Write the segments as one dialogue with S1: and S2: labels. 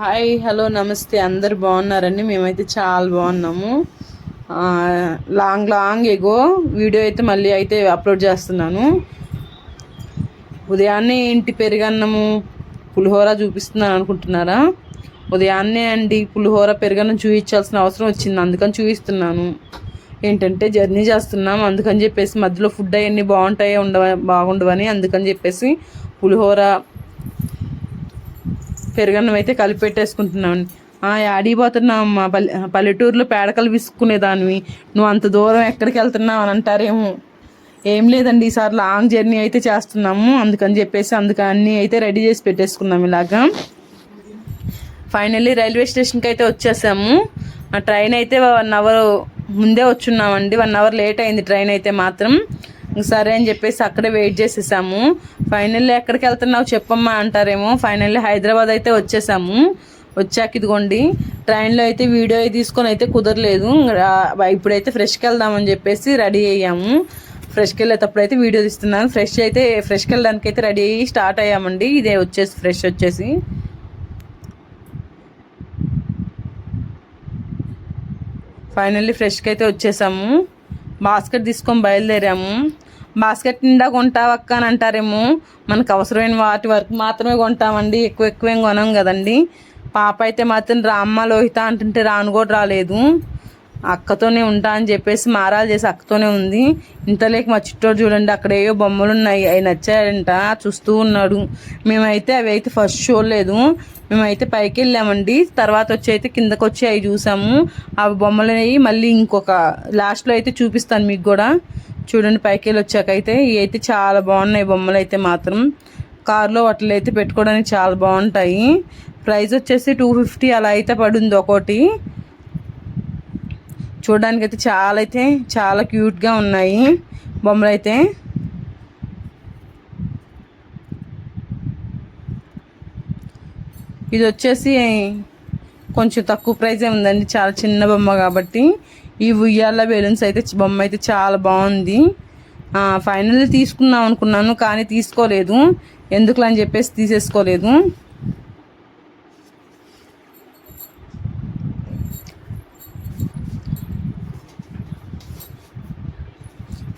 S1: Hi hello నమస్తే. అందరు బాగున్నారండి? మేమైతే చాలా బాగున్నాము. లాంగ్ లాంగ్ ఎగో వీడియో అయితే మళ్ళీ అయితే అప్లోడ్ చేస్తున్నాను. ఉదయాన్నే ఇంటి పెరుగన్నము? పులిహోర చూపిస్తున్నాను అనుకుంటున్నారా? ఉదయాన్నే అండి పులిహోర పెరుగన్నం చూపించాల్సిన అవసరం వచ్చింది. అందుకని చూపిస్తున్నాను ఏంటంటే జర్నీ చేస్తున్నాం. అందుకని చెప్పేసి మధ్యలో ఫుడ్ అవన్నీ బాగుంటాయి ఉండవ బాగుండవని అందుకని చెప్పేసి పులిహోర పెరుగన్నం అయితే కలిపి పెట్టేసుకుంటున్నాను యాడీ పోతున్నావు పల్లె పల్లెటూరులో పేడకలు విసుక్కునేదానివి. నువ్వు అంత దూరం ఎక్కడికి వెళ్తున్నావు అని అంటారేమో. ఏం లేదండి ఈసారి లాంగ్ జర్నీ అయితే చేస్తున్నాము. అందుకని చెప్పేసి అందుకని అన్నీ అయితే రెడీ చేసి పెట్టేసుకున్నాం ఇలాగా. ఫైనల్లీ రైల్వే స్టేషన్కి అయితే వచ్చేసాము. ఆ ట్రైన్ అయితే వన్ అవర్ ముందే వచ్చున్నామండి. వన్ అవర్ లేట్ అయింది ట్రైన్ అయితే మాత్రం. సరే అని చెప్పేసి అక్కడే వెయిట్ చేసేసాము. ఫైనల్లీ ఎక్కడికి వెళ్తున్నావు చెప్పమ్మా అంటారేమో. ఫైనల్లీ హైదరాబాద్ అయితే వచ్చేసాము. వచ్చాక ఇదిగోండి ట్రైన్లో అయితే వీడియో తీసుకొని అయితే కుదరలేదు. ఇప్పుడైతే ఫ్రెష్కి వెళ్దామని చెప్పేసి రెడీ అయ్యాము. ఫ్రెష్కి వెళ్ళేటప్పుడు అయితే వీడియో తీస్తున్నాను. ఫ్రెష్ అయితే ఫ్రెష్కి వెళ్ళడానికి అయితే రెడీ అయ్యి స్టార్ట్ అయ్యామండి. ఇదే వచ్చేసి ఫ్రెష్ వచ్చేసి. ఫైనల్లీ ఫ్రెష్కి అయితే వచ్చేసాము. బాస్కెట్ తీసుకొని బయలుదేరాము. బాస్కెట్ నిండా కొంటావు అక్క అని అంటారేమో. మనకు అవసరమైన వాటి వరకు మాత్రమే కొంటామండి. ఎక్కువ ఎక్కువ ఏం కొనం కదండి. పాప అయితే మాత్రం రామ్మ లోహిత అంటుంటే రాను కూడా రాలేదు. అక్కతోనే ఉంటా అని చెప్పేసి మారాలు చేసి అక్కతోనే ఉంది. ఇంతలేక మా చుట్టూరు చూడండి అక్కడ ఏవో బొమ్మలు ఉన్నాయి. అవి నచ్చాయంట చూస్తూ ఉన్నాడు. మేమైతే అవి అయితే ఫస్ట్ చూడలేదు మేమైతే పైకి వెళ్ళామండి. తర్వాత వచ్చి అయితే కిందకు వచ్చి అవి చూసాము. ఆ బొమ్మలు మళ్ళీ ఇంకొక లాస్ట్లో అయితే చూపిస్తాను మీకు కూడా. చూడండి పైకి వెళ్ళి వచ్చాకైతే ఇవి అయితే చాలా బాగున్నాయి బొమ్మలు అయితే మాత్రం. కార్లో వాటిలో అయితే పెట్టుకోవడానికి చాలా బాగుంటాయి. ప్రైస్ వచ్చేసి టూ ఫిఫ్టీ అలా అయితే పడింది ఒకటి. చూడడానికి అయితే చాలా అయితే చాలా క్యూట్గా ఉన్నాయి బొమ్మలు అయితే ఇది వచ్చేసి కొంచెం తక్కువ ప్రైజే ఉందండి చాలా చిన్న బొమ్మ కాబట్టి. ఈ ఉయ్యాల బెలూన్స్ అయితే బొమ్మ అయితే చాలా బాగుంది. ఫైనల్ తీసుకుందాం అనుకున్నాను కానీ తీసుకోలేదు. ఎందుకులా అని చెప్పేసి తీసేసుకోలేదు.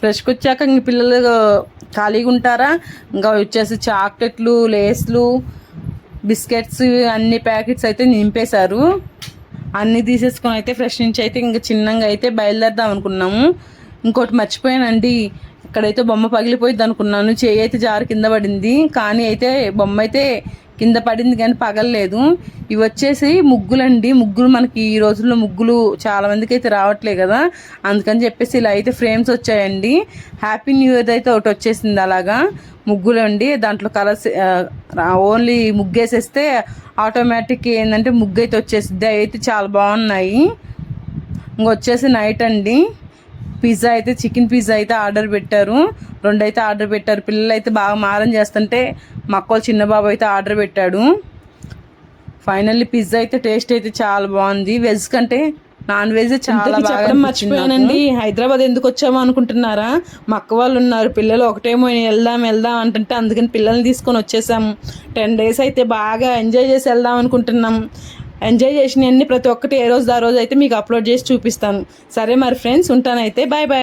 S1: ఫ్రెష్కి వచ్చాక ఇంక పిల్లలు ఖాళీగా ఉంటారా? ఇంకా వచ్చేసి చాక్లెట్లు లేస్లు బిస్కెట్స్ అన్ని ప్యాకెట్స్ అయితే నింపేశారు. అన్నీ తీసేసుకొని అయితే ఫ్రెష్ నుంచి అయితే ఇంకా చిన్నగా అయితే బయలుదేరదాం అనుకున్నాము. ఇంకోటి మర్చిపోయానండి ఇక్కడైతే బొమ్మ పగిలిపోయింది అనుకున్నాను. చేయి అయితే జారు కింద పడింది. కానీ అయితే బొమ్మ అయితే కింద పడింది కానీ పగలలేదు. ఇవి వచ్చేసి ముగ్గులండి. ముగ్గులు మనకి ఈ రోజుల్లో ముగ్గులు చాలా మందికి అయితే రావట్లే కదా. అందుకని చెప్పేసి ఇలా అయితే ఫ్రేమ్స్ వచ్చాయండి. హ్యాపీ న్యూ ఇయర్ అయితే ఒకటి వచ్చేసింది అలాగా. ముగ్గులు అండి దాంట్లో కలర్స్ ఓన్లీ ముగ్గేసేస్తే ఆటోమేటిక్ ఏంటంటే ముగ్గు అయితే వచ్చేసింది అయితే చాలా బాగున్నాయి. ఇంకొచ్చేసి నైట్ అండి. పిజ్జా అయితే చికెన్ పిజ్జా అయితే ఆర్డర్ పెట్టారు. రెండు అయితే ఆర్డర్ పెట్టారు. పిల్లలు అయితే బాగా మారం చేస్తుంటే మా అక్కోళ్ళ చిన్న బాబు అయితే ఆర్డర్ పెట్టాడు. ఫైనల్లీ పిజ్జా అయితే టేస్ట్ అయితే చాలా బాగుంది. వెజ్ కంటే నాన్ వెజ్ చాలా బాగా చెప్పడం మర్చిపోయానండి. హైదరాబాద్ ఎందుకు వచ్చామో అనుకుంటున్నారా? మా అక్క వాళ్ళు ఉన్నారు. పిల్లలు ఒకటేమో వెళ్దాం వెళ్దాం అంటుంటే అందుకని పిల్లల్ని తీసుకొని వచ్చేసాము. టెన్ డేస్ అయితే బాగా ఎంజాయ్ చేసి వెళ్దాం అనుకుంటున్నాం. ఎంజాయ్ చేసినవన్నీ ప్రతి ఒక్కటి ఏ రోజు ఆ రోజు అయితే మీకు అప్లోడ్ చేసి చూపిస్తాను. సరే మరి ఫ్రెండ్స్ ఉంటానైతే బాయ్ బాయ్